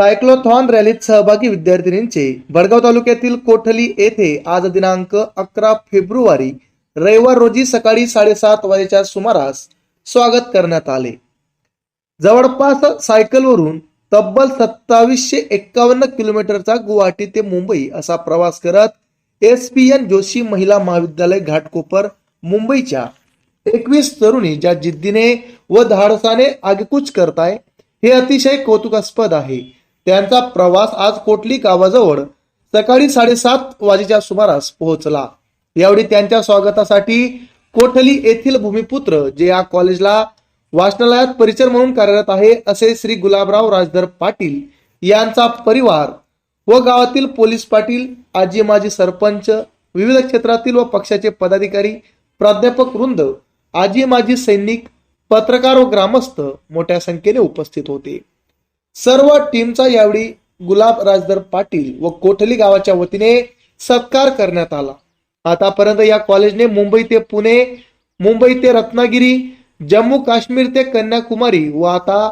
Cyclothon रॅलीत सहभागी विद्यार्थिनींचे भडगाव तालुक्यातील कोठली येथे आज दिनांक अकरा फेब्रुवारी रविवार रोजी सकाळी साडेसात वाजेच्या सुमारास स्वागत करण्यात आले. जवळपास सायकलवरून तब्बल सत्तावीसशे एक्कावन्न किलोमीटरचा गुवाहाटी ते मुंबई असा प्रवास करत एस पी एन जोशी महिला महाविद्यालय घाटकोपर मुंबईच्या एकवीस तरुणी ज्या जिद्दीने व धाडसाने आगेकूच करताय हे अतिशय कौतुकास्पद आहे. त्यांचा प्रवास आज कोटली गावाजवळ सकाळी साडेसात वाजेच्या सुमारास पोहोचला. यावेळी त्यांच्या स्वागतासाठी कोठली येथील भूमिपुत्र जे या कॉलेजला वाचनालयात परिचर म्हणून कार्यरत आहे असे श्री गुलाबराव राजधर पाटील यांचा परिवार व गावातील पोलीस पाटील आजी माजी सरपंच विविध क्षेत्रातील व पक्षाचे पदाधिकारी प्राध्यापक वृंद आजी माजी सैनिक पत्रकार व ग्रामस्थ मोठ्या संख्येने उपस्थित होते. सर्व टीमचा यावेळी गुलाब राजधर पाटील व कोठली गावाच्या वतीने सत्कार करण्यात आला. आतापर्यंत या कॉलेजने मुंबई ते पुणे मुंबई ते रत्नागिरी जम्मू काश्मीर ते कन्याकुमारी व आता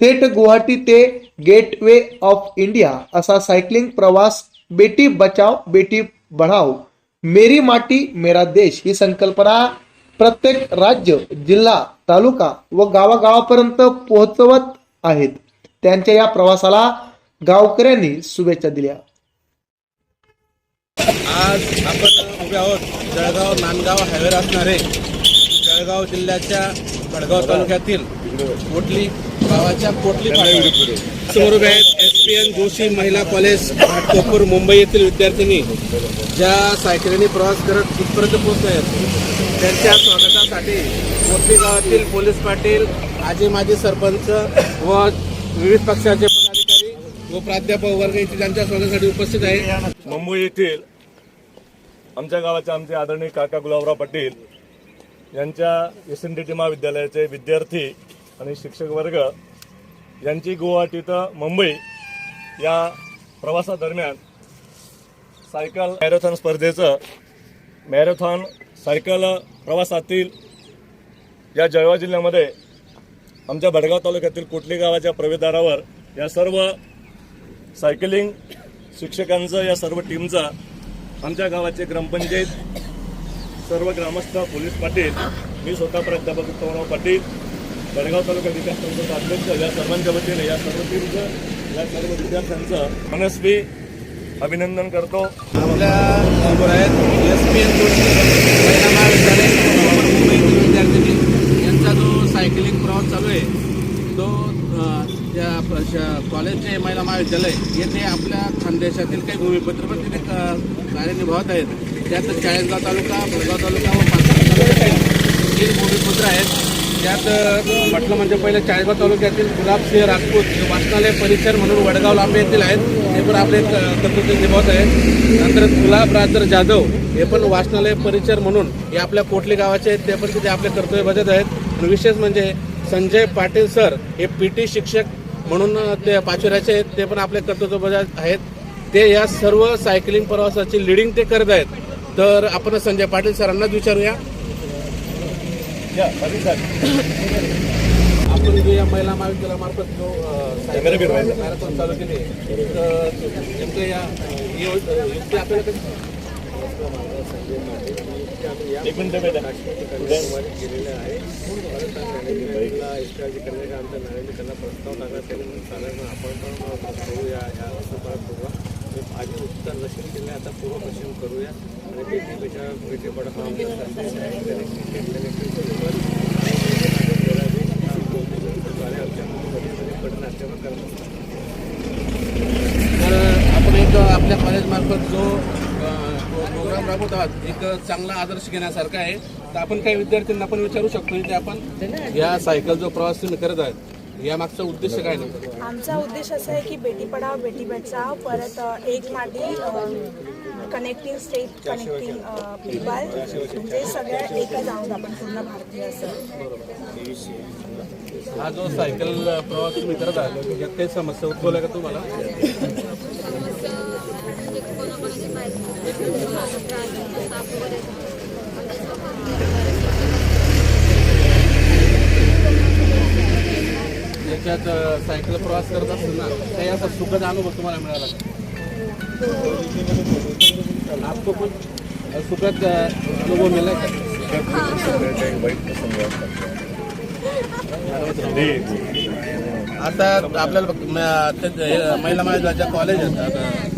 थेट गुवाहाटी ते गेटवे ऑफ इंडिया असा सायकलिंग प्रवास बेटी बचाव बेटी बढाव मेरी माटी मेरा देश ही संकल्पना प्रत्येक राज्य जिल्हा तालुका व गावागावापर्यंत पोहोचवत आहेत. त्यांच्या या प्रवासाला गावकऱ्यांनी शुभेच्छा दिल्या आज आपण उभे आहोत जळगाव नांदगाव हायवेर असणारे जळगाव जिल्ह्याच्या भडगाव तालुक्यातील कोटली गावाच्या कोटली फाट्यावर. समोर उभे आहेत एस पी एन जोशी महिला कॉलेज घाटकोपूर मुंबई येथील विद्यार्थिनी ज्या सायकलीने प्रवास करत इथपर्यंत पोहोचले आहेत त्यांच्या स्वागतासाठी कोटली गावातील पोलीस पाटील आजी माजी सरपंच व विविध पक्षाचे पदाधिकारी व प्राध्यापक वर्ग इथे त्यांच्या स्वागतासाठी उपस्थित आहे मुंबई येथील आमच्या गावाचे आमचे आदरणीय काका गुलाबराव पाटील यांच्या एस एन डी टी महाविद्यालयाचे विद्यार्थी आणि शिक्षक वर्ग यांची गुवाहाटी तर मुंबई या प्रवासादरम्यान सायकल मॅरेथॉन स्पर्धेचं मॅरेथॉन सायकल प्रवासातील या जळगाव जिल्ह्यामध्ये आमच्या भडगाव तालुक्यातील कुटली गावाच्या प्रवेशद्वारावर या सर्व सायकलिंग शिक्षकांचं या सर्व टीमचा आमच्या गावाचे ग्रामपंचायत सर्व ग्रामस्थ पोलीस पाटील मी स्वतः प्राध्यापक उत्तमराव पाटील भडगाव तालुका विकास संस्थेचा अध्यक्ष या सर्वांच्या वतीने या सर्व टीमचं या सर्व विद्यार्थ्यांचं मनस्वी अभिनंदन करतो. आपल्यासमोर आहेत एस पी एन महिला महाविद्यालय मुंबईतील विद्यार्थिनी यांचा जो सायकलिंग प्रवास चालू आहे तो अ, त्या प- श- कॉलेजचे महिला महाविद्यालय येथे आपल्या खानदेशातील काही भूमिपत्र पण तिथे क- कार्य निभावत आहेत. त्यात चाळीसगाव तालुका भरगाव तालुका व पाचगाव तालुक्यातील तीन भूमिपुत्र आहेत. त्यात म्हटलं म्हणजे पहिले चाळीसगाव तालुक्यातील गुलाबसिंह राजपूत वाचनालय परिसर म्हणून वडगाव लांबे येथील आहेत. ते पण आपले कर्तृत्व निभावत आहेत. नंतर गुलाबराजर जाधव हे पण वाचनालय परिसर म्हणून हे आपल्या पोटली गावाचे आहेत ते पण तिथे आपले कर्तव्य बजावत आहेत. आणि विशेष म्हणजे संजय पाटील सर हे पी टी शिक्षक म्हणून ते पाचोऱ्याचे आहेत ते पण आपले कर्तव्य बजावत आहेत ते या सर्व सायकलिंग प्रवासाची लिडिंग ते करत आहेत तर आपण संजय पाटील सरांनाच विचारूया. आपण जो या महिला महाविद्यालयामार्फत जो. मॅरेथॉन चालू केली तर नेमकं या आपल्याला कशी आहे करण्याचा आमच्या मॅनेजमेंटला प्रस्ताव लागला म्हणून आपण पण करूया या असं परत आधी उत्तर दक्षिण केले आता पूर्व पश्चिम करूया आणि बेटी पडा तर आपण एक आपल्या कॉलेजमार्फत जो प्रोग्राम राबवत आहात. एक चांगला आदर्श घेण्यासारखा आहे. तर आपण काही विद्यार्थ्यांना पण विचारू शकतो की आपण. या सायकल जो प्रवास तुम्ही करत आहेत या मागचा उद्देश काय नेमकं? आमचा उद्देश असा आहे की बेटी पढाव बेटी बचाव परत एक माटी कनेक्टिंग स्टेट कनेक्टिंग पीपल म्हणजे सगळ्या एकच आहोत आपण पूर्ण भारतीय असं. हा जो सायकल प्रवास तुम्ही करत आहात यात काही समस्या उद्भवल्या का तुम्हाला? याच्यात सायकल प्रवास करत असताना काही असा सुखद अनुभव तुम्हाला मिळाला का? आपको कुछ सुखद अनुभव मिला का आता आपल्याला बघ- महिला महाविद्यालयाच्या कॉलेज आहेत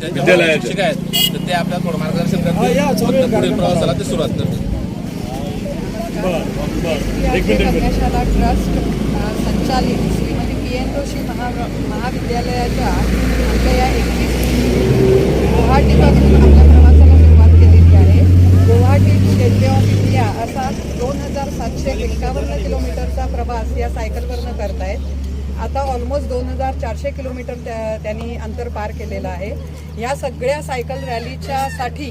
शिक्षक आहेत. तर ते आपल्याला थोडं मार्गदर्शन करतील. पुढील प्रवासाला ते सुरुवात करतील. ट्रस्ट संचालित श्रीमती पी एन जोशी महा महाविद्यालयाच्या आमच्या या एकवीस गुवाहाटीपासून आपल्या प्रवासाला सुरुवात केलेली आहे Guwahati to gateway of India असा दोन हजार सातशे एकावन्न किलोमीटरचा प्रवास या सायकलवरनं करतायत आता ऑलमोस्ट दोन हजार चारशे किलोमीटर त्या त्यांनी अंतर पार केलेलं आहे. या सगळ्या सायकल रॅलीच्या साठी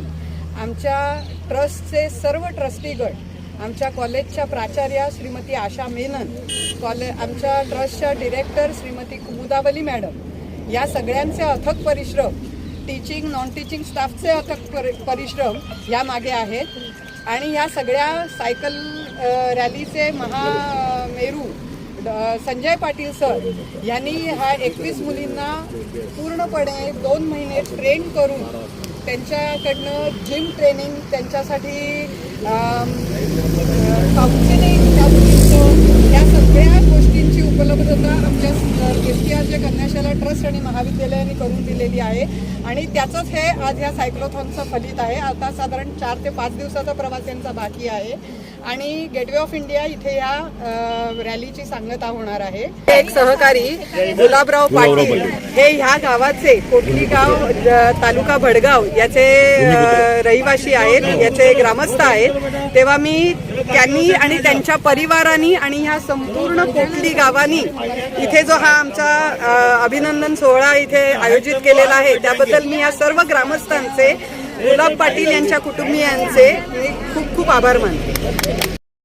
आमच्या ट्रस्टचे सर्व ट्रस्टीगण आमच्या कॉलेजच्या प्राचार्या श्रीमती आशा मेनन कॉले आमच्या ट्रस्टच्या डिरेक्टर श्रीमती कुमुदावली मॅडम या सगळ्यांचे अथक परिश्रम टीचिंग नॉन टीचिंग स्टाफचे अथक परि परिश्रम यामागे आहेत. आणि या सगळ्या सायकल रॅलीचे महामेरू संजय पाटील सर यांनी ह्या एकवीस मुलींना पूर्णपणे दोन महिने ट्रेन करून त्यांच्याकडनं जिम ट्रेनिंग त्यांच्यासाठी काउन्सिलिंग त्या मुलींचं या सगळ्या गोष्टींची उपलब्धता आमच्या एस टी कन्याशाला ट्रस्ट आणि महाविद्यालयाने करून दिलेली आहे. आणि त्याचंच हे आज ह्या सायक्लोथॉनचं फलित आहे. आता साधारण चार ते पाच दिवसाचा प्रवास यांचा बाकी आहे. आणि गेटवे ऑफ इंडिया इथे या रॅलीची सांगता होणार आहे. एक सहकारी गुलाबराव पाटील हे ह्या गावाचे कोटली गाव तालुका भडगाव याचे रहिवासी आहेत याचे ग्रामस्थ आहेत. तेव्हा मी त्यांनी आणि त्यांच्या परिवारांनी आणि ह्या संपूर्ण कोटली गावानी इथे जो हा आमचा अभिनंदन सोहळा इथे आयोजित केलेला आहे त्याबद्दल मी या सर्व ग्रामस्थांचे गुलाब पाटील यांच्या कुटुंबियांचे मी खूप खूप आभार मानते.